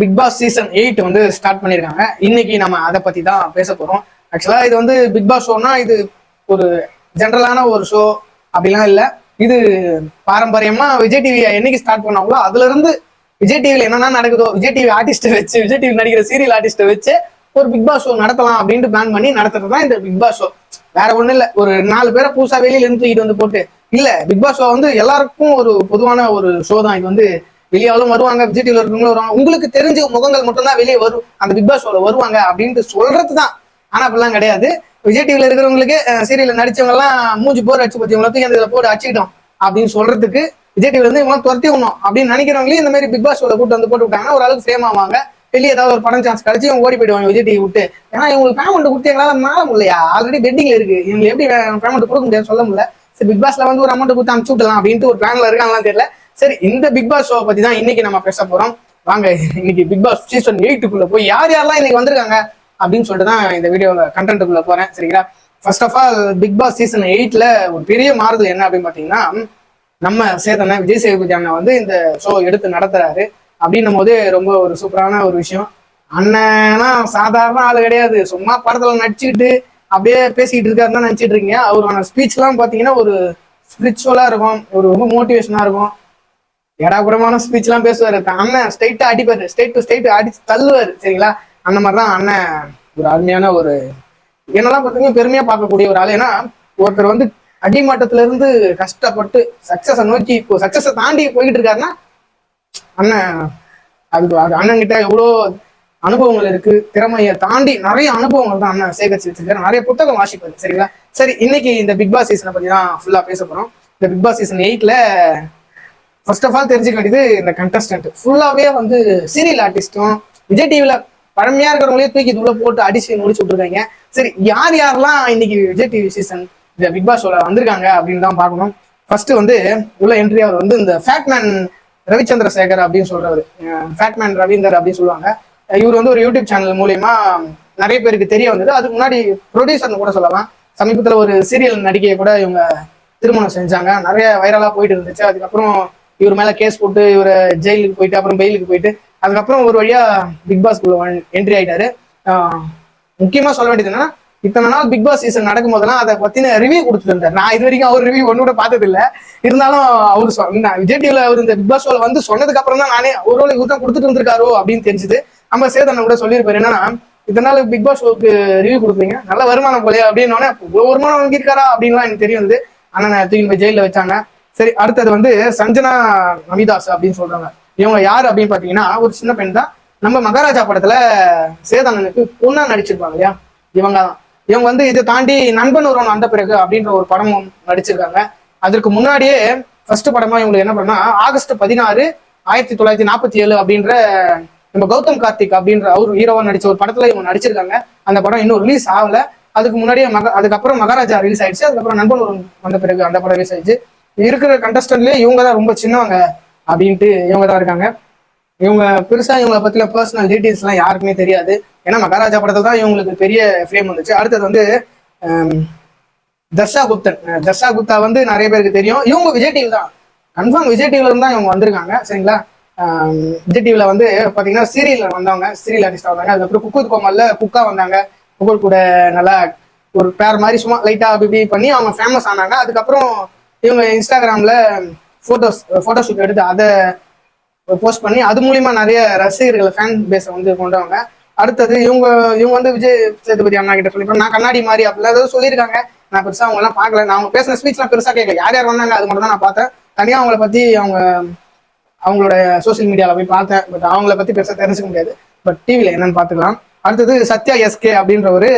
Big Boss season eight வந்து start பண்ணியிருக்காங்க இன்னைக்கு நம்ம அதை பத்தி தான் பேச போறோம். ஆக்சுவலா இது வந்து பிக் பாஸ் ஷோனா இது ஒரு ஜென்ரலான ஒரு ஷோ அப்படிலாம் இல்ல. இது பாரம்பரியமா விஜய் டிவி என்னைக்கு ஸ்டார்ட் பண்ணாங்களோ அதுல இருந்து விஜய் டிவியில என்னென்ன நடக்குதோ விஜய் டிவி ஆர்டிஸ்ட வச்சு விஜய் டிவி நடிக்கிற சீரியல் ஆர்டிஸ்ட வச்சு ஒரு பிக் பாஸ் ஷோ நடத்தலாம் அப்படின்ட்டு பிளான் பண்ணி நடத்துறது தான் இந்த பிக் பாஸ் ஷோ வேற ஒண்ணும் இல்ல. ஒரு நாலு பேரை புதுசா வெளியில இருந்து இது வந்து போட்டு. இல்ல பிக் பாஸ் ஷோ வந்து எல்லாருக்கும் ஒரு பொதுவான ஒரு ஷோ தான். இது வந்து வெளியாலும் வருவாங்க விஜய் டிவில இருக்கவங்களும் வருவாங்க. உங்களுக்கு தெரிஞ்ச முகங்கள் மட்டும்தான் வெளியே வரும். அந்த பிக் பாஸ் ஷோல வருவாங்க அப்படின்ட்டு சொல்றது தான் ஆனா அப்படிலாம் கிடையாது. விஜய் டிவில இருக்கிறவங்களுக்கு சீரியல்ல நடிச்சவங்க எல்லாம் மூஞ்சி போர் அடிச்சு பத்தி இவங்களை தூக்கி போட்டு அடிச்சுக்கிட்டோம் அப்படின்னு சொல்றதுக்கு விஜய் டிவில இருந்து இவங்க துரத்தி விடணும் அப்படின்னு நினைக்கிறவங்களே இந்த மாதிரி பிக் பாஸ் ஷோல கூட்டு வந்து போட்டு விட்டாங்கன்னா ஒரு அளவுக்கு ஃபேம் ஆவாங்க. வெளியே ஏதாவது ஒரு படம் சான்ஸ் கிடைச்சு இவங்க ஓடி போயிடுவாங்க விஜய் டிவி விட்டு. ஏன்னா இவங்களுக்கு பேமெண்ட் கொடுத்து எங்களால மாற முடியலையா? ஆல்ரெடி பெண்டிங்ல இருக்கு. இவங்க எப்படி பேமெண்ட் கொடுக்க முடியாது சொல்ல முடியல. சரி பிக் பாஸ்ல வந்து ஒரு அமௌண்ட் கொடுத்து அனுப்பிச்சு விடலாம் அப்படின்ட்டு ஒரு பிளான்ல இருக்காங்களான்னு தெரியல. சரி இந்த பிக் பாஸ் ஷோவை பத்தி தான் இன்னைக்கு நம்ம பேச போறோம். வாங்க இன்னைக்கு பிக் பாஸ் சீசன் எயிட்டுக்குள்ள போய் யார் யாரெல்லாம் இன்னைக்கு வந்திருக்காங்க அப்படின்னு சொல்லிட்டு தான் இந்த வீடியோல கண்டென்ட்டுக்குள்ள போறேன். சரிங்களா? First of all Bigg Boss season எயிட்ல ஒரு பெரிய மாறுதல் என்ன அப்படின்னு பாத்தீங்கன்னா நம்ம சேதனை விஜய் சேதுபதி அண்ணன் வந்து இந்த ஷோ எடுத்து நடத்துறாரு. அப்படின்னும் போது ரொம்ப ஒரு சூப்பரான ஒரு விஷயம். அண்ணனா சாதாரண ஆள் கிடையாது. சும்மா படத்துல நடிச்சுக்கிட்டு அப்படியே பேசிக்கிட்டு இருக்காருன்னு தான் நினைச்சிட்டு இருக்கீங்க. அவரோட ஸ்பீச் எல்லாம் பாத்தீங்கன்னா ஒரு ஸ்பிரிச்சுவலா இருக்கும். ஒரு ரொம்ப மோட்டிவேஷனா இருக்கும். எடாபுரமான ஸ்பீச் எல்லாம் பேசுவாரு. அண்ணன் ஸ்ட்ரைட்டா அடிப்பாரு. ஸ்ட்ரைட் டு ஸ்ட்ரைட் அடிச்சு தள்ளுவாரு. சரிங்களா? அந்த மாதிரிதான் அண்ணன் ஒரு அருமையான ஒரு என்னெல்லாம் பார்த்தீங்கன்னா பெருமையா பார்க்கக்கூடிய ஒரு ஆள். ஏன்னா ஒருத்தர் வந்து அடிமட்டத்துல இருந்து கஷ்டப்பட்டு சக்சஸை நோக்கி இப்போ சக்சஸை தாண்டி போய்கிட்டு இருக்காருன்னா அண்ணன் அது அது அண்ணன் கிட்ட எவ்வளோ அனுபவங்கள் இருக்கு திறமையை தாண்டி நிறைய அனுபவங்கள் தான் அண்ணன் சேகரிச்சு வச்சிருக்காரு. நிறைய புத்தகம் வாசிப்பாரு. சரிங்களா? சரி இன்னைக்கு இந்த பிக் பாஸ் சீசனை பத்தி தான் ஃபுல்லா பேச போறோம். இந்த பிக் பாஸ் சீசன் எயிட்ல ஃபர்ஸ்ட் ஆஃப் ஆல் தெரிஞ்சுக்க வேண்டியது இந்த கண்டஸ்டன்ட் ஃபுல்லாவே வந்து சீரியல் ஆர்டிஸ்டும் விஜய் டிவியில் பழமையா இருக்கிறவங்களே தூக்கி உள்ள போட்டு அடிச்சு முடிச்சு விட்டுருக்காங்க. சரி யார் யாரெல்லாம் இன்னைக்கு விஜய் டிவி சீசன் இந்த பிக் பாஸ் ஷோல வந்திருக்காங்க அப்படின்னு தான் பார்க்கணும். ஃபர்ஸ்ட் வந்து உள்ள என்ட்ரி அவர் வந்து இந்த ஃபேட்மேன் ரவிச்சந்திர சேகர் அப்படின்னு சொல்றவர். ஃபேட்மேன் ரவீந்தர் அப்படின்னு சொல்லுவாங்க. இவர் வந்து ஒரு யூடியூப் சேனல் மூலியமா நிறைய பேருக்கு தெரிய வந்தது. அதுக்கு முன்னாடி ப்ரொடியூசர்னு கூட சொல்லலாம். சமீபத்தில் ஒரு சீரியல் நடிகையை கூட இவங்க திருமணம் செஞ்சாங்க. நிறைய வைரலாக போயிட்டு இருந்துச்சு. அதுக்கப்புறம் இவர் மேல கேஸ் போட்டு இவர் ஜெயிலுக்கு போயிட்டு அப்புறம் பெயிலுக்கு போயிட்டு அதுக்கப்புறம் ஒரு வழியா பிக் பாஸ் என்ட்ரி ஆயிட்டாரு. முக்கியமா சொல்ல வேண்டியது என்னன்னா இத்தனை நாள் பிக் பாஸ் சீசன் நடக்கும் போதெல்லாம் அதை பத்தின ரிவ்யூ கொடுத்துட்டு இருந்தார் நான் இது வரைக்கும் அவர் ரிவ்யூ ஒன்று கூட பார்த்தது இல்லை இருந்தாலும் அவர் சொன்ன விஜய் டிவில அவர் இந்த பிக் பாஸ் ஷோல வந்து சொன்னதுக்கு அப்புறம் தான் நானே ஒரு இவர் தான் கொடுத்துட்டு இருந்திருக்காரோ அப்படின்னு தெரிஞ்சது. நம்ம சேதனை கூட சொல்லியிருப்பாரு என்னன்னா இத்தனை நாள் பிக் பாஸ் ஷோக்கு ரிவ்யூ கொடுப்பீங்க நல்ல வருமானம் போலயே அப்படின்னு. வருமானம் வாங்கியிருக்காரா? அப்படின்லாம் எனக்கு தெரியும் ஆனா அண்ணனை தூக்கி போய் ஜெயில வச்சாங்க. சரி அடுத்தது வந்து சஞ்சனா நமிதாஸ் அப்படின்னு சொல்றாங்க. இவங்க யார் அப்படின்னு பாத்தீங்கன்னா ஒரு சின்ன பெண் தான். நம்ம மகாராஜா படத்துல சேதானனுக்கு பொண்ணா நடிச்சிருப்பாங்க இல்லையா? இவங்க தான். இவங்க வந்து இதை தாண்டி நண்பன் ஒருவன் வந்த பிறகு அப்படின்ற ஒரு படமும் நடிச்சிருக்காங்க. அதற்கு முன்னாடியே ஃபர்ஸ்ட் படமா இவங்களுக்கு என்ன பண்ணா ஆகஸ்ட் பதினாறு ஆயிரத்தி தொள்ளாயிரத்தி நாற்பத்தி ஏழு அப்படின்ற நம்ம கௌதம் கார்த்திக் அப்படின்ற அவர் ஹீரோவா நடிச்ச ஒரு படத்துல இவங்க நடிச்சிருக்காங்க. அந்த படம் இன்னும் ரிலீஸ் ஆகல. அதுக்கு முன்னாடியே மக அதுக்கப்புறம் மகாராஜா ரிலீஸ் ஆயிடுச்சு. அதுக்கப்புறம் நண்பன் ஒருவன் வந்த பிறகு அந்த படம் ரிலீஸ் ஆயிடுச்சு. இருக்கிற கண்டஸ்டன்ட்லயே இவங்க தான் ரொம்ப சின்னவங்க அப்படின்ட்டு இவங்க தான் இருக்காங்க. இவங்க பெருசா இவங்களை பத்தின பர்சனல் டீடைல்ஸ் எல்லாம் யாருக்குமே தெரியாது. ஏன்னா மகாராஜா படத்துல தான் இவங்களுக்கு பெரிய ஃப்ரேம் வந்துச்சு. அடுத்தது வந்து தர்ஷா குப்தன். தர்ஷா குப்தா வந்து நிறைய பேருக்கு தெரியும். இவங்க விஜய் டிவி தான். கன்ஃபார்ம் விஜய் டிவில இருந்து தான் இவங்க வந்திருக்காங்க. சரிங்களா? விஜய் டிவில வந்து பாத்தீங்கன்னா சீரியலில் வந்தவங்க சீரியல் ஆர்டிஸ்டா வந்தாங்க. அதுக்கப்புறம் குக்கு கோமல்ல குக்கா வந்தாங்க. புகழ் கூட நல்லா ஒரு பேர் மாதிரி சும்மா லைட்டா அப்படி இப்படி பண்ணி அவங்க ஃபேமஸ் ஆனாங்க. அதுக்கப்புறம் இவங்க இன்ஸ்டாகிராமில் ஃபோட்டோஸ் ஃபோட்டோஷூட் எடுத்து அதை போஸ்ட் பண்ணி அது மூலிமா நிறைய ரசிகர்களை ஃபேன் பேஸை வந்து கொண்டவங்க. அடுத்தது இவங்க இவங்க வந்து விஜய் சேதுபதி அண்ணா கிட்ட சொல்லி நான் கண்ணாடி மாதிரி அப்படிலாம் ஏதோ சொல்லியிருக்காங்க. நான் பெருசாக அவங்க எல்லாம் பார்க்கல. நான் அவங்க பேசின ஸ்பீச்லாம் பெருசாக கேட்கல. யார் யார் வந்தாங்க அது மட்டும் தான் நான் பார்த்தேன். தனியாக அவங்கள பற்றி அவங்க அவங்களோட சோஷியல் மீடியாவில் போய் பார்த்தேன். பட் அவங்கள பற்றி பெருசாக தெரிஞ்சுக்க முடியாது. பட் டிவியில் என்னன்னு பார்த்துக்கலாம். அடுத்தது சத்யா எஸ்கே அப்படின்ற ஒரு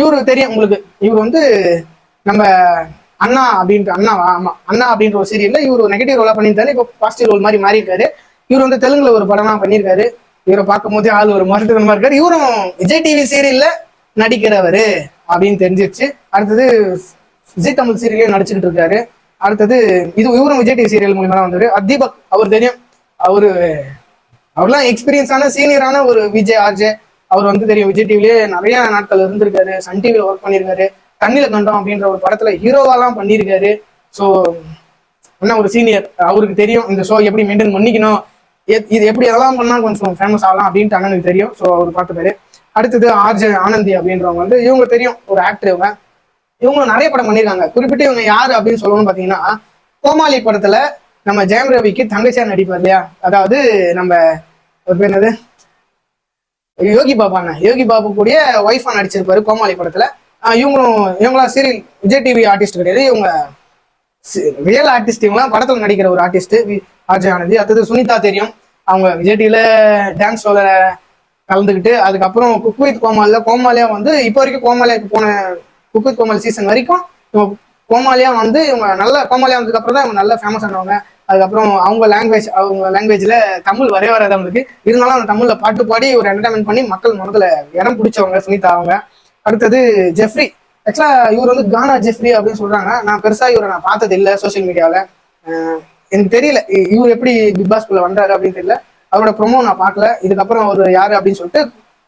இவருக்கு தெரியும் உங்களுக்கு. இவர் வந்து நம்ம அண்ணா அப்படின்ற அண்ணாவா ஆமா. அண்ணா அப்படின்ற ஒரு சீரியல்ல இவர் ஒரு நெகட்டிவ் ரோலா பண்ணியிருந்தாரு. இப்போ பாசிட்டிவ் ரோல் மாதிரி மாறியிருக்காரு. இவர் வந்து தெலுங்குல ஒரு படமா பண்ணியிருக்காரு. இவரை பார்க்கும் போதே ஆள் ஒரு மருத்துவமா இருக்காரு. இவரும் விஜய் டிவி சீரியல்ல நடிக்கிறவரு அப்படின்னு தெரிஞ்சிருச்சு. அடுத்தது விஜய் தமிழ் சீரியல்லையும் நடிச்சுக்கிட்டு இருக்காரு. அடுத்தது இது இவரும் விஜய் டிவி சீரியல் மூலியமா தான் வந்தாரு தீபக் அவர் தெரியும். அவரு அவர்லாம் எக்ஸ்பீரியன்ஸான சீனியரான ஒரு விஜய் ஆர்ஜே. அவர் வந்து தெரியும் விஜய் டிவிலேயே நிறைய நாட்கள் இருந்திருக்காரு. சன் டிவியில் ஒர்க் பண்ணியிருக்காரு. கண்ணில கண்டோம் அப்படின்ற ஒரு படத்துல ஹீரோவாலாம் பண்ணியிருக்காரு. ஸோ என்ன ஒரு சீனியர் அவருக்கு தெரியும் இந்த ஷோ எப்படி மெயின்டைன் பண்ணிக்கணும் இது எப்படி எதெல்லாம் பண்ணா கொஞ்சம் ஃபேமஸ் ஆகலாம் அப்படின்ட்டு அண்ணனுக்கு தெரியும். ஸோ அவர் பார்த்துப்பாரு. அடுத்தது ஆர்ஜே ஆனந்தி அப்படின்றவங்க வந்து இவங்க தெரியும் ஒரு ஆக்டர் இவங்க. இவங்க நிறைய படம் பண்ணியிருக்காங்க. குறிப்பிட்டு இவங்க யாரு அப்படின்னு சொல்லணும்னு பார்த்தீங்கன்னா கோமாளி படத்துல நம்ம ஜெயம் ரவிக்கு தங்கச்சியா நடிப்பார் இல்லையா? அதாவது நம்ம ஒரு பேர் என்னது? யோகி பாபாங்க. யோகி பாபு கூடிய ஒய்ஃபா நடிச்சிருப்பாரு கோமாளி படத்துல. இவங்களும் இவங்களாம் சீரியல் விஜய் டிவி ஆர்டிஸ்ட் கிடையாது. இவங்க ரியல் ஆர்டிஸ்ட் இவங்க படத்தில் நடிக்கிற ஒரு ஆர்டிஸ்ட் ஆர்ஜே ஆனந்தி. அடுத்தது சுனிதா தெரியும். அவங்க விஜய் டிவியில் டான்ஸ் ஷோவில் கலந்துக்கிட்டு அதுக்கப்புறம் குக் வித் கோமாலில் கோமாலியா வந்து இப்போ வரைக்கும் கோமாலியாக்கு போன குக் வித் கோமால் சீசன் வரைக்கும் இவங்க கோமாலியா வந்து இவங்க நல்ல கோமாலியா வந்ததுக்கப்புறம் தான் இவங்க நல்ல ஃபேமஸ் ஆனவங்க. அதுக்கப்புறம் அவங்க லாங்குவேஜ் அவங்க லாங்குவேஜில் தமிழ் வரவே வராது அவங்களுக்கு இருந்தாலும் அவங்க தமிழில் பாட்டு பாடி ஒரு என்டர்டைன்மெண்ட் பண்ணி மக்கள் மனதுல இடம் பிடிச்சவங்க சுனிதா அவங்க. அடுத்தது ஜெஃப்ரி. ஆக்சுவலா இவர் வந்து கானா ஜெஃப்ரி அப்படின்னு சொல்றாங்க. நான் பெருசா இவரை நான் பார்த்தது இல்லை சோஷியல் மீடியாவில் எனக்கு தெரியல. இவர் எப்படி பிக் பாஸ்குள்ள வந்தாரு அப்படின்னு தெரியல. அவரோட ப்ரொமோ நான் பார்க்கல. இதுக்கப்புறம் அவர் யாரு அப்படின்னு சொல்லிட்டு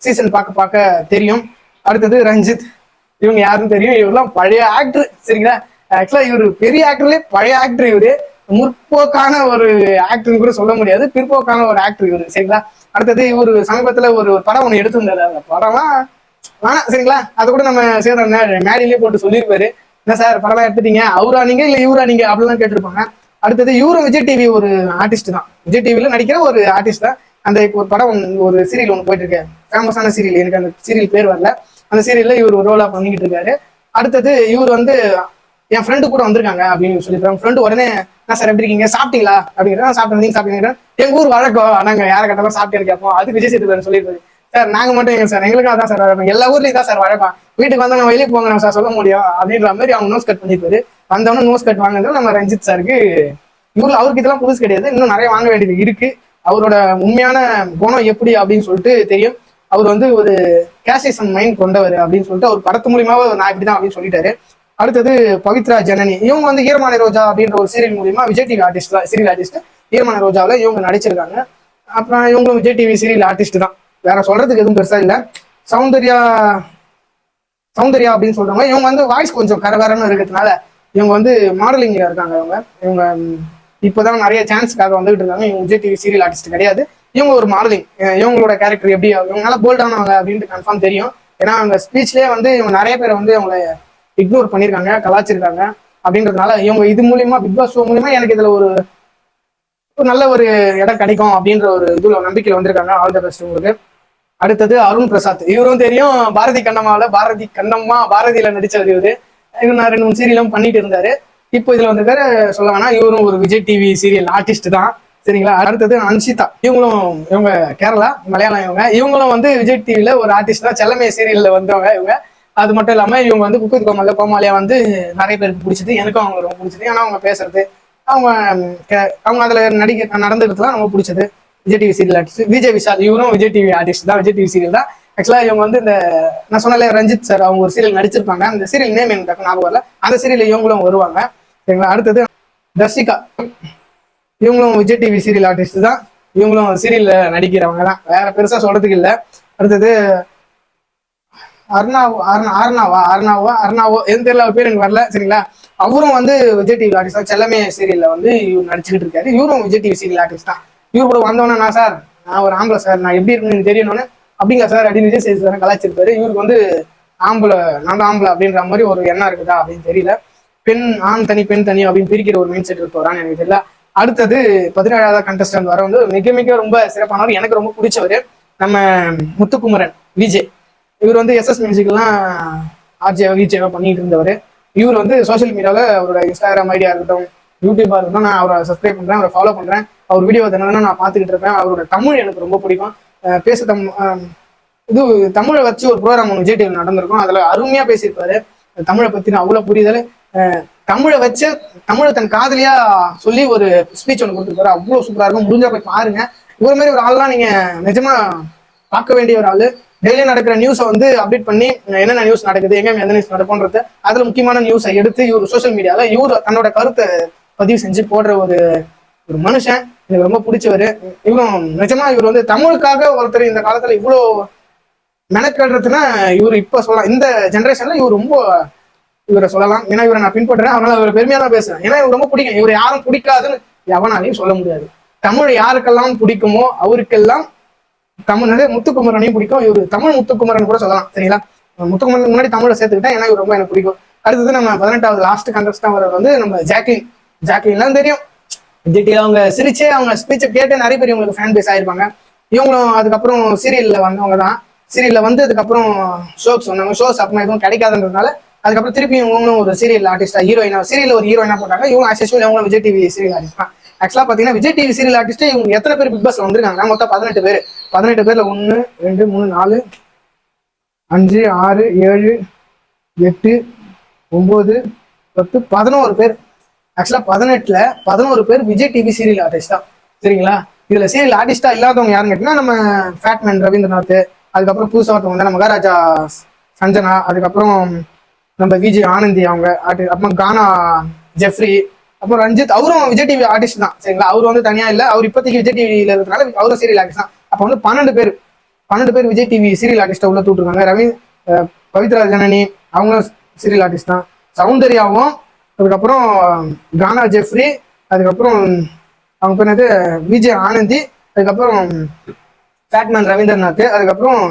சீசன் பார்க்க பார்க்க தெரியும். அடுத்தது ரஞ்சித். இவங்க யாருன்னு தெரியும். இவரெல்லாம் பழைய ஆக்டர் சரிங்களா? ஆக்சுவலா இவர் பெரிய ஆக்டர்லேயே பழைய ஆக்டர் இவரு. முற்போக்கான ஒரு ஆக்டர்னு கூட சொல்ல முடியாது. பிற்போக்கான ஒரு ஆக்டர் இவரு. சரிங்களா? அடுத்தது இவர் சமீபத்துல ஒரு படம் ஒன்று எடுத்திருந்தாரு. அந்த படம்லாம் ஆனா சரிங்களா? அது கூட நம்ம சேர மேடையிலேயே போட்டு சொல்லியிருப்பாரு. என்ன சார் படம் எடுத்துட்டீங்க? அவரா நீங்க இல்ல இவரா நீங்க? அப்படிலாம் கேட்டிருப்பாங்க. அடுத்தது இவரும் விஜய் டிவி ஒரு ஆர்டிஸ்ட் தான். விஜய் டிவில நடிக்கிற ஒரு ஆர்டிஸ்ட் தான். அந்த இப்போ ஒரு படம் ஒரு சீரியல் ஒன்று போயிட்டு இருக்காரு ஃபேமஸான சீரியல் எனக்கு அந்த சீரியல் பேர் வரல. அந்த சீரியல்ல இவர் ஒரு ரோலா பண்ணிக்கிட்டு இருக்காரு. அடுத்தது இவர் வந்து என் ஃப்ரெண்டு கூட வந்திருக்காங்க அப்படின்னு சொல்லியிருக்காங்க ஃப்ரெண்டு உடனே நான் சார் எப்படி இருக்கீங்க? சாப்பிட்டீங்களா? அப்படிங்கிறத சாப்பிட்டு நீங்க சாப்பிட்டீங்க எங்க ஊர் வழக்கம். நாங்க யாரை கட்டாலும் சாப்பிட்டேன்னு கேட்போம் அது விஜய் சேதுபதி சொல்லியிருப்பாரு. சார் நாங்க மட்டும் எங்க சார்? எங்களுக்கு அதான் சார் வழக்கம் எல்லா ஊர்லயும் தான் சார் வழக்கம் வீட்டுக்கு வந்தா நம்ம வெளியே போங்க நம்ம சார் சொல்ல முடியும். அப்படின்ற மாதிரி அவங்க நோஸ் கட் பண்ணிருப்பாரு. வந்தவொடனே நோஸ் கட் வாங்குறது நம்ம ரஞ்சித் சாருக்கு இவரு அவருக்கு இதெல்லாம் புதுசு கிடையாது. இன்னும் நிறைய வாங்க வேண்டியது இருக்கு. அவரோட உண்மையான குணம் எப்படி அப்படின்னு சொல்லிட்டு தெரியும். அவர் வந்து ஒரு கேஷிசம் மைண்ட் கொண்டவர் அப்படின்னு சொல்லிட்டு அவர் படத்து மூலியமாவே நான் இப்படிதான் அப்படின்னு சொல்லிட்டாரு. அடுத்தது பவித்ரா ஜனனி. இவங்க வந்து ஈரமான ரோஜா அப்படின்ற ஒரு சீரியல் மூலியமா விஜய் டிவி ஆர்டிஸ்ட் தான். சீரியல் ஆர்டிஸ்ட் ஈரமான ரோஜாவில் இவங்க நடிச்சிருக்காங்க. அப்புறம் இவங்களும் விஜய் டிவி சீரியல் ஆர்டிஸ்ட் தான். வேற சொல்றதுக்கு எதுவும் பெருசா இல்ல. சௌந்தர்யா சௌந்தர்யா அப்படின்னு சொல்றவங்க இவங்க வந்து வாய்ஸ் கொஞ்சம் கரகரன்னு இருக்கிறதுனால இவங்க வந்து மாடலிங்ல இருக்காங்க இவங்க. இவங்க இப்போதான் நிறைய சான்ஸ்க்காக வந்துகிட்டு இருக்காங்க. இவங்க விஜய் டிவி சீரியல் ஆர்டிஸ்ட் கிடையாது. இவங்க ஒரு மாடலிங் இவங்களோட கேரக்டர் எப்படி இவங்க நல்லா போல்டானவங்க அப்படின்ட்டு கன்ஃபார்ம் தெரியும். ஏன்னா அவங்க ஸ்பீச்லேயே வந்து இவங்க நிறைய பேரை வந்து அவங்கள இக்னோர் பண்ணியிருக்காங்க கலாச்சிருக்காங்க அப்படின்றதுனால இவங்க இது மூலியமா பிக் பாஸ் ஷோ மூலியமா எனக்கு இதுல ஒரு நல்ல ஒரு இடம் கிடைக்கும் அப்படின்ற ஒரு இதுல நம்பிக்கையில் வந்திருக்காங்க. ஆல் த பெஸ்ட் உங்களுக்கு. அடுத்தது அருண் பிரசாத். இவரும் தெரியும் பாரதி கண்ணம்மாவில பாரதி கண்ணம்மா பாரதியில நடிச்சவர் இவரு. இவர் நான் ரெண்டு மூணு சீரியலும் பண்ணிட்டு இருந்தாரு. இப்போ இதுல வந்திருக்காரு சொல்ல வேணா இவரும் ஒரு விஜய் டிவி சீரியல் ஆர்டிஸ்ட் தான். சரிங்களா? அடுத்தது அன்ஷிதா. இவங்களும் இவங்க கேரளா மலையாளம் இவங்க. இவங்களும் வந்து விஜய் டிவில ஒரு ஆர்டிஸ்ட் தான். செல்லமே சீரியல்ல வந்தவங்க இவங்க. அது மட்டும் இல்லாம இவங்க வந்து குக்கு கோமல்ல கோமாலியா வந்து நிறைய பேருக்கு பிடிச்சது. எனக்கும் அவங்க ரொம்ப பிடிச்சது. ஏன்னா அவங்க பேசுறது அவங்க அவங்க அதுல நடிக்க நடந்துக்கிறதுலாம் ரொம்ப பிடிச்சது. Vijay TV serial artist Vijay Vishal இவரும் விஜய் டிவி ஆர்டிஸ்ட் தான் விஜய் டிவி சீரியல் தான். ஆக்சுவலாக இவங்க வந்து இந்த நான் சொன்னாலே ரஞ்சித் சார் அவங்க ஒரு சீரியல் நடிச்சிருப்பாங்க. அந்த சீரியல் நேம் எனக்கு டக்குனு ஞாபகம் வரல. அந்த சீரியல் இவங்களும் வருவாங்க. சரிங்களா? அடுத்தது தர்ஷிகா இவங்களும் விஜய் டிவி சீரியல் ஆர்டிஸ்ட் தான். இவங்களும் சீரியல்ல நடிக்கிறவங்க தான். வேற பெருசா சொல்றதுக்கு இல்ல. அடுத்தது அர்ணாவோ அர்ணா அர்ணாவா அர்ணாவோ அர்ணாவோ எந்த தெரியல பேர் எனக்கு வரல. சரிங்களா? அவரும் வந்து விஜய் டிவி ஆர்டிஸ்ட் தான். செல்லமே சீரியல்ல வந்து இவர் நடிச்சுக்கிட்டு இருக்காரு. இவரும் விஜய் டிவி சீரியல் ஆர்டிஸ்ட் தான். இவர் கூட வந்தவொடனே நான் சார் நான் ஒரு ஆம்பளை சார் நான் எப்படி இருக்குன்னு தெரியணும்னு அப்படிங்களா சார் அப்படின்னு விஜய் சேது சார் கலாச்சிருப்பாரு இவருக்கு வந்து ஆம்பளை நான் ஆம்பளை அப்படின்ற மாதிரி ஒரு எண்ணம் இருக்குதா அப்படின்னு தெரியல. பெண் ஆண் தனி பெண் தனி அப்படின்னு பிரிக்கிற ஒரு மைண்ட் செட் இருப்பாரான்னு எனக்கு தெரியல. அடுத்தது பதினேழாவது கண்டஸ்டன்ட் வர வந்து மிக மிக ரொம்ப சிறப்பானவர் எனக்கு ரொம்ப பிடிச்சவர் நம்ம முத்துக்குமரன் விஜய். இவர் வந்து எஸ்எஸ் மியூசிக்லாம் ஆர்ஜே விஜேவா பண்ணிட்டு இருந்தவர். இவர் வந்து சோஷியல் மீடியாவில் அவரோட இன்ஸ்டாகிராம் ஐடியா இருக்கட்டும் யூடியூபாக இருக்கட்டும் நான் அவரை சப்ஸ்கிரைப் பண்ணுறேன் அவரை ஃபாலோ பண்ணுறேன் அவர் வீடியோ தினம் நான் பார்த்துக்கிட்டு இருப்பேன். அவரோட தமிழ் எனக்கு ரொம்ப பிடிக்கும். பேச தம் இது தமிழை வச்சு ஒரு ப்ரோக்ராம் ஒன்று விஜய் டிவி நடந்திருக்கும். அதில் அருமையாக பேசியிருப்பாரு. தமிழை பற்றி அவ்வளோ புரிதல். தமிழை வச்சு தமிழை தன் காதலியா சொல்லி ஒரு ஸ்பீச் ஒன்று கொடுத்துருப்பாரு. அவ்வளோ சூப்பராக இருக்கும். முடிஞ்சா போய் பாருங்க. இவர் மாதிரி ஒரு ஆள்லாம் நீங்கள் நிஜமா பார்க்க வேண்டிய ஒரு ஆள். டெய்லி நடக்கிற நியூஸை வந்து அப்டேட் பண்ணி என்னென்ன நியூஸ் நடக்குது எங்க எந்த நியூஸ் நடக்கும்ன்றது அதில் முக்கியமான நியூஸை எடுத்து இவர் சோஷியல் மீடியாவில் இவர் தன்னோட கருத்தை பதிவு செஞ்சு போடுற ஒரு ஒரு மனுஷன் எனக்கு ரொம்ப பிடிச்சவர். இவரும் நிஜமா இவர் வந்து தமிழுக்காக ஒருத்தர் இந்த காலத்துல இவ்வளோ மெனக்கடுறதுன்னா இவர் இப்ப சொல்லலாம். இந்த ஜென்ரேஷன்ல இவர் ரொம்ப இவரை சொல்லலாம். ஏன்னா இவரை நான் பின்பற்றுறேன். அதனால இவர் பெருமையா தான் பேசுறேன். ஏன்னா இவர் ரொம்ப பிடிக்கும். இவர் யாரும் பிடிக்காதுன்னு எவனாலையும் சொல்ல முடியாது. தமிழ் யாருக்கெல்லாம் பிடிக்குமோ அவருக்கெல்லாம் தமிழ் முத்துக்குமரனையும் பிடிக்கும். இவர் தமிழ் முத்துக்குமரன் கூட சொல்லலாம். சரிங்களா? முத்துக்குமரன் முன்னாடி தமிழை சேர்த்துக்கிட்டேன். ஏன்னா இவர் ரொம்ப எனக்கு பிடிக்கும். அடுத்தது நம்ம பதினெட்டாவது லாஸ்ட் கண்டஸ்டாக வர்றது வந்து நம்ம ஜாக்லின். ஜாக்லின்லாம் தெரியும். விஜய் அவங்க சிரிச்சே அவங்க ஸ்பீச்சை கேட்டு நிறைய பேர் இவங்களுக்கு ஃபேன் பேஸ் ஆயிருப்பாங்க. இவங்களும் அதுக்கப்புறம் சீரியல்ல வந்தவங்க தான். சீரியல்ல வந்ததுக்கப்புறம் ஷோக்ஸ் வந்தாங்க ஷோஸ் அப்புறம் எதுவும் கிடைக்காதுன்றதுனால அதுக்கப்புறம் திருப்பி இவங்களும் ஒரு சீரியல் ஆர்டிஸ்டா ஹீரோயினா சீரியல் ஒரு ஹீரோயினா போட்டாங்க? இவங்க ஆஸ் யூஸ்வல் இவங்களும் விஜய் டிவி சீரியல் ஆர்டிஸ்ட் தான். ஆக்சுவலா பாத்தீங்கன்னா விஜய் டிவி சீரியல் ஆர்டிஸ்ட் இவங்க எத்தனை பேர் பிக் பாஸ்ல வந்திருக்காங்க? மொத்தம் பதினெட்டு பேர். பதினெட்டு பேர்ல ஒன்னு ரெண்டு மூணு நாலு அஞ்சு ஆறு ஏழு எட்டு ஒன்பது பத்து பதினோரு பேர். ஆக்சுவலாக பதினெட்டில் பதினோரு பேர் விஜய் டிவி சீரியல் ஆர்டிஸ்ட் தான் சரிங்களா? இதில் சீரியல் ஆர்டிஸ்டாக இல்லாதவங்க யாருன்னு கேட்டிங்கன்னா நம்ம ஃபேட்மேன் ரவீந்திரநாத் அதுக்கப்புறம் புதுசாக ஒருத்தவங்க வந்து நம்ம மகாராஜா சஞ்சனா அதுக்கப்புறம் நம்ம விஜய் ஆனந்தி அவங்க ஆர்டி அப்புறம் கானா ஜெஃப்ரி அப்புறம் ரஞ்சித் அவரும் விஜய் டிவி ஆர்டிஸ்ட் தான். சரிங்களா? அவர் வந்து தனியாக இல்லை அவர் இப்போதைக்கு விஜய் டிவியில் இருக்கிறதுனால அவரும் சீரியல் ஆர்டிஸ்ட் தான். அப்போ வந்து பன்னெண்டு பேர் பன்னெண்டு பேர் விஜய் டிவி சீரியல் ஆர்டிஸ்ட்டை உள்ள தூட்டுருக்காங்க ரவி பவித்ரா ஜனனி அவங்களும் சீரியல் ஆர்டிஸ்ட் தான். சௌந்தர்யாவும் அதுக்கப்புறம் கானா ஜெஃப்ரி அதுக்கப்புறம் அவங்க பேர் என்னது? விஜய் ஆனந்தி அதுக்கப்புறம் ஃபேட்மேன் ரவீந்திரநாத் அதுக்கப்புறம்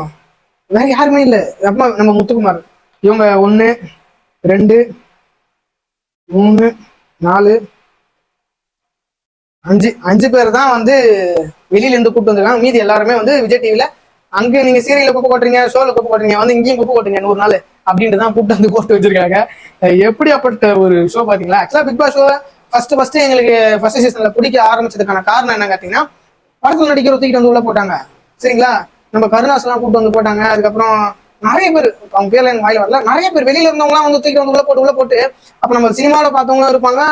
வேற யாருமே இல்லை. அப்புறம் நம்ம முத்துக்குமார். இவங்க ஒன்று ரெண்டு மூணு நாலு அஞ்சு. அஞ்சு பேர் தான் வந்து வெளியில இருந்து கூப்பிட்டு வந்திருக்காங்க. மீதி எல்லாருமே வந்து விஜய் டிவியில் அங்கே நீங்க சீரியல்ல கூப்பிட்டு கொட்டுறீங்க ஷோல கூப்பிட்டு கொட்டுறீங்க வந்து இங்கேயும் கூப்பிட்டு கொட்டுறீங்க நூறு நாள். அப்படின்ட்டு தான் கூப்பிட்டு வந்து போட்டு வச்சிருக்காங்க. எப்படி எப்படியாப்பட்ட ஒரு ஷோ பாத்தீங்களா ஆக்சுவலா Bigg Boss show first first எங்களுக்கு ஃபர்ஸ்ட் சீசன்ல பிடிக்க ஆரம்பிச்சதுக்கான காரணம் என்ன கேட்டீங்கன்னா படத்துல நடிக்கிற தூக்கிட்டு வந்து உள்ள போட்டாங்க. சரிங்களா? நம்ம கருணாஸ் எல்லாம் கூப்பிட்டு வந்து போட்டாங்க. அதுக்கப்புறம் நிறைய பேர் அவங்க பேர்ல எனக்கு வாயில வரல. நிறைய பேர் வெளியில இருந்தவங்களாம் வந்து தூக்கிட்டு வந்து உள்ள போட்டு உள்ள போட்டு அப்ப நம்ம சினிமாவில் பார்த்தவங்களும் இருப்பாங்க.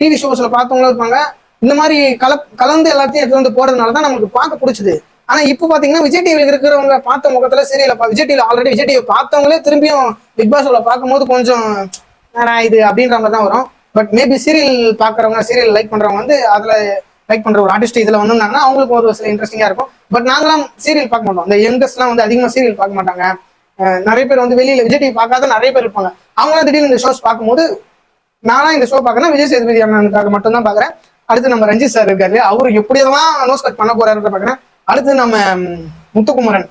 டிவி ஷோஸ்ல பார்த்தவங்களும் இருப்பாங்க. இந்த மாதிரி கல கலந்து எல்லாத்தையும் எடுத்து வந்து போறதுனால தான் நமக்கு பார்க்க பிடிச்சது. ஆனா இப்போ பாத்தீங்கன்னா விஜய் டிவியில் இருக்கிறவங்க பார்த்த முகத்துல சீரியல விஜய் டிவில ஆல்ரெடி விஜய் டிவி பார்த்தவங்களே திரும்பியும் பிக் பாஸ்ல பார்க்கும்போது கொஞ்சம் இது? அப்படின்ற மாதிரி தான் வரும். பட் மேபி சீரியல் பாக்குறவங்க சீரியல் லைக் பண்றவங்க வந்து அதுல லைக் பண்ற ஒரு ஆர்டிஸ்ட் இதுல வந்தாங்கன்னா அவங்களுக்கு ஒரு சில இன்ட்ரெஸ்டிங்கா இருக்கும். பட் நாங்களாம் சீரியல் பார்க்க மாட்டோம். இந்த யங்கஸ்ட்லாம் வந்து அதிகமா சீரியல் பார்க்க மாட்டாங்க. நிறைய பேர் வந்து வெளியில விஜய் டிவி பார்க்காத நிறைய பேர் இருப்பாங்க. அவங்களாம் திடீர்னு இந்த ஷோஸ் பார்க்கும்போது நானா இந்த ஷோ பார்க்கறேன் விஜய் சேதுபதி அண்ணனுக்காக மட்டும் தான் பாக்குறேன் அடுத்து நம்ம ரஞ்சித் சார் இருக்காரு அவரு எப்படியெல்லாம் நோஸ் கட் பண்ண போறாரு பாக்குறேன் அடுத்து நம்ம முத்துக்குமரன்.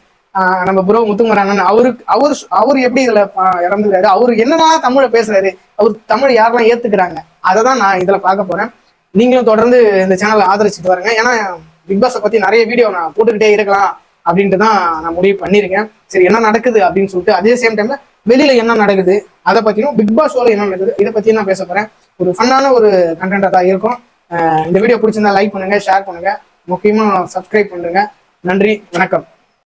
நம்ம ப்ரோ முத்துக்குமரன் அவருக்கு அவர் அவர் எப்படி இதுல இறந்துக்கிறாரு? அவர் என்னதான் தமிழை பேசுறாரு அவர் தமிழ் யாரெல்லாம் ஏத்துக்கிறாங்க? அதை தான் நான் இதுல பார்க்க போறேன். நீங்களும் தொடர்ந்து இந்த சேனலை ஆதரிச்சுட்டு வரங்க. ஏன்னா பிக் பாஸை பத்தி நிறைய வீடியோ நான் போட்டுக்கிட்டே இருக்கலாம் அப்படின்ட்டு தான் நான் முடிவு பண்ணியிருக்கேன். சரி என்ன நடக்குது அப்படின்னு சொல்லிட்டு அதே சேம் டைம்ல வெளியில என்ன நடக்குது அதை பத்தியும் பிக் பாஸ் ஷோல என்ன நடக்குது இதை பத்தியும் நான் பேச போறேன். ஒரு ஃபன்னான ஒரு கண்டென்ட்டா தான் இருக்கும். இந்த வீடியோ பிடிச்சிருந்தா லைக் பண்ணுங்க ஷேர் பண்ணுங்க. முக்கியமாக சப்ஸ்கிரைப் பண்ணுங்க. நன்றி வணக்கம்.